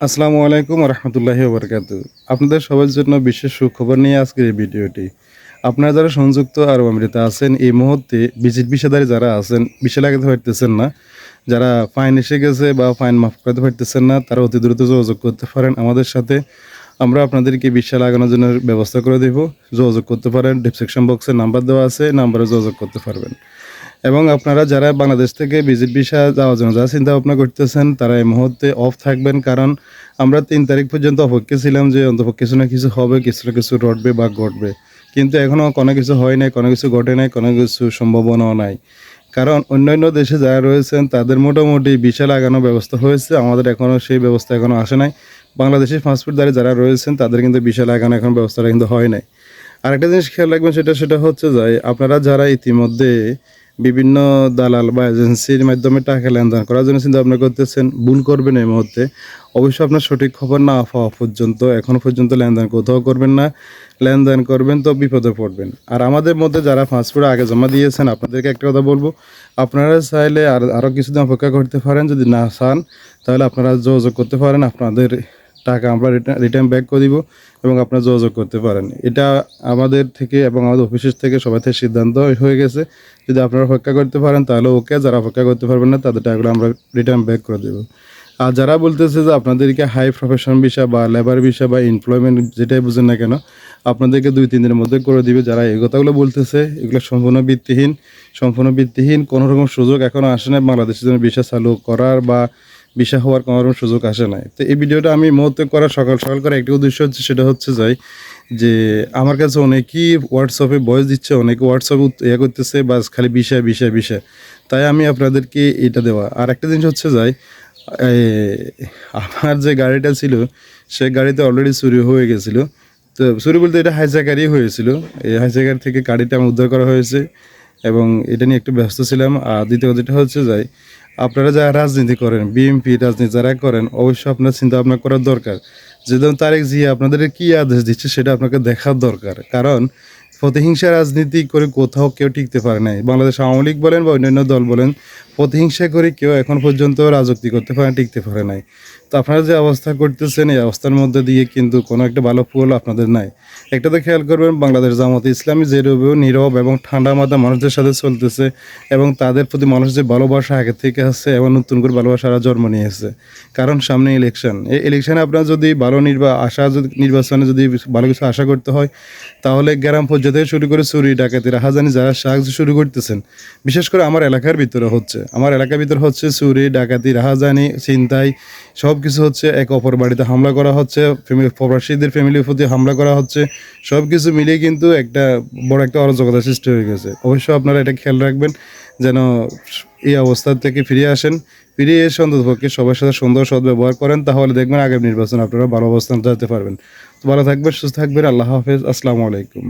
আসসালামু আলাইকুম রহমতুল্লাহি ওবরকাত আপনাদের সবার জন্য বিশেষ সুখবর নিয়ে আজকের এই ভিডিওটি। আপনারা যারা সংযুক্ত আরব আমিরাতে আছেন, এই মুহূর্তে ভিজিট বিষাদারি যারা আছেন বিষয় লাগাতে পারতেছেন না। যারা ফাইন এসে গেছে বা ফাইন মাফ করতে পারতেছেন না, তারা অতি দ্রুত যোগাযোগ করতে পারেন আমাদের সাথে। আমরা আপনাদেরকে বিষয় লাগানোর জন্য ব্যবস্থা করে দেব। যোগাযোগ করতে পারেন, ডিসক্রিপশন বক্সে নাম্বার দেওয়া আছে, নাম্বারে যোগাযোগ করতে পারবেন। এবং আপনারা যারা বাংলাদেশ থেকে ভিজিট ভিসা যাওয়ার জন্য যারা চিন্তা ভাবনা করতেছেন, তারা এই মুহূর্তে অফ থাকবেন। কারণ আমরা তিন তারিখ পর্যন্ত অপেক্ষা ছিলাম যে অন্তত কিছু না কিছু হবে, কিছু না কিছু রটবে বা ঘটবে। কিন্তু এখনও কোনো কিছু হয় নাই, কোনো কিছু ঘটে নাই, কোনো কিছু সম্ভাবনাও নাই। কারণ অন্যান্য দেশে যারা রয়েছেন, তাদের মোটামুটি ভিসা লাগানোর ব্যবস্থা হয়েছে। আমাদের এখনও সেই ব্যবস্থা এখনও আসে নাই। বাংলাদেশের পাসপোর্টধারী যারা রয়েছেন, তাদের কিন্তু ভিসা লাগানো এখন ব্যবস্থাটা কিন্তু হয় নাই। আরেকটা জিনিস খেয়াল রাখবেন, সেটা সেটা হচ্ছে যে আপনারা যারা ইতিমধ্যে বিভিন্ন দালাল বা এজেন্সির মাধ্যমে টাকা লেনদেন করার জন্য চিন্তা ভাবনা করতেছেন, ভুল করবেন এই মুহূর্তে। অবশ্যই আপনার সঠিক খবর না পাওয়া পর্যন্ত, এখনও পর্যন্ত লেনদেন কোথাও করবেন না। লেনদেন করবেন তো বিপদে পড়বেন। আর আমাদের মধ্যে যারা পাসপোর্ট আগে জমা দিয়েছেন, আপনাদেরকে একটা কথা বলব। আপনারা চাইলে আর আরও কিছুদিন অপেক্ষা করতে পারেন, যদি না চান, তাহলে আপনারা যোগাযোগ করতে পারেন। আপনাদের টাকা আমরা রিটার্ন ব্যাক করে দিব এবং আপনারা যোগাযোগ করতে পারেন। এটা আমাদের থেকে এবং আমাদের অফিসের থেকে সবাই থেকে সিদ্ধান্ত হয়ে গেছে। যদি আপনারা অপেক্ষা করতে পারেন, তাহলে ওকে, যারা অপেক্ষা করতে পারবেন না, তাদের টাকাগুলো আমরা রিটার্ন ব্যাক করে দেবো। আর যারা বলতেছে যে আপনাদেরকে হাই প্রফেশন বিষয় বা লেবার বিষয় বা এমপ্লয়মেন্ট যেটাই বুঝেন না কেন, আপনাদেরকে দুই, তিন দিনের মধ্যে করে দিবে। যারা এই কথাগুলো বলতেছে, এগুলো সম্পূর্ণ ভিত্তিহীন। সম্পূর্ণ ভিত্তিহীন, কোনো রকম সুযোগ এখনও আসে না বাংলাদেশের জন্য বিষয় চালু করার বা বিষয় হওয়ার কোনো সুযোগ আসে নাই। তো এই ভিডিওটা আমি মুহূর্তে করা সকাল সকাল করে একটি উদ্দেশ্য হচ্ছে, সেটা হচ্ছে যাই যে আমার কাছে অনেকেই হোয়াটসঅ্যাপে ভয়েস দিচ্ছে, অনেকে হোয়াটসঅ্যাপে ইয়ে করতেছে, বাস খালি বিষয় বিষয় বিষয়। তাই আমি আপনাদেরকে এটা দেওয়া। আর একটা জিনিস হচ্ছে যাই আমার যে গাড়িটা ছিল, সে গাড়িতে অলরেডি চুরি হয়ে গেছিল। তো চুরি বলতে এটা হাইজাকারই হয়েছিল। এই হাইজাকার থেকে গাড়িটা আমার উদ্ধার করা হয়েছে এবং এটা নিয়ে একটু ব্যস্ত ছিলাম। আর দ্বিতীয় যেটা হচ্ছে যাই আপনারা যারা রাজনীতি করেন, বিএনপি রাজনীতি যারা করেন, অবশ্যই আপনার চিন্তা ভাবনা করার দরকার। যেমন তারেক জিয়া আপনাদের কি আদেশ দিচ্ছে সেটা আপনাকে দেখার দরকার। কারণ প্রতিহিংসা রাজনীতি করে কোথাও কেউ টিকতে পারে নাই। বাংলাদেশ আওয়ামী লীগ বলেন বা অন্যান্য দল বলেন প্রতিহিংসা করে কেউ এখন পর্যন্ত রাজত্ব করতে পারে টিকতে পারে নাই। তো আপনারা যে অবস্থা করতেছেন, এই অবস্থার মধ্যে দিয়ে কিন্তু কোনো একটা ভালো ফুল আপনাদের নাই। একটা তো খেয়াল করবেন, বাংলাদেশ জামাত ইসলামী যেভাবে নীরব এবং ঠান্ডা মাথা মানুষদের সাথে চলতেছে এবং তাদের প্রতি মানুষ যে ভালোবাসা আগে থেকে আছে, এবং নতুন করে ভালোবাসা আরও জন্ম নিয়েছে। কারণ সামনে ইলেকশন এই ইলেকশনে আপনার যদি ভালো নির্বা, আশা যদি, নির্বাচনে যদি ভালো কিছু আশা করতে হয়, তাহলে গ্রাম পর্যায়ে থেকে শুরু করে চুরি ডাকাতি রাহাজানি যারা সাহায্য শুরু করতেছেন, বিশেষ করে আমার এলাকার ভিতরে হচ্ছে। আমার এলাকার ভিতরে হচ্ছে চুরি, ডাকাতি, রাহাজানি চিন্তাই সব কিছু হচ্ছে এক অপর বাড়িতে হামলা করা হচ্ছে ফ্যামিলি প্রবাসীদের ফ্যামিলির প্রতি হামলা করা হচ্ছে সব কিছু মিলিয়ে কিন্তু একটা বড় একটা অরাজকতা সৃষ্টি হয়ে গেছে। অবশ্যই আপনারা এটা খেয়াল রাখবেন, যেন এই অবস্থা থেকে ফিরে আসেন ফিরে এসে অন্ততপক্ষে সবার সাথে সুন্দর সদ্ব্যবহার করেন, তাহলে দেখবেন আগামী নির্বাচন আপনারা ভালো অবস্থান যেতে পারবেন। তো ভালো থাকবেন, সুস্থ থাকবেন, আল্লাহ হাফেজ, আসসালামু আলাইকুম।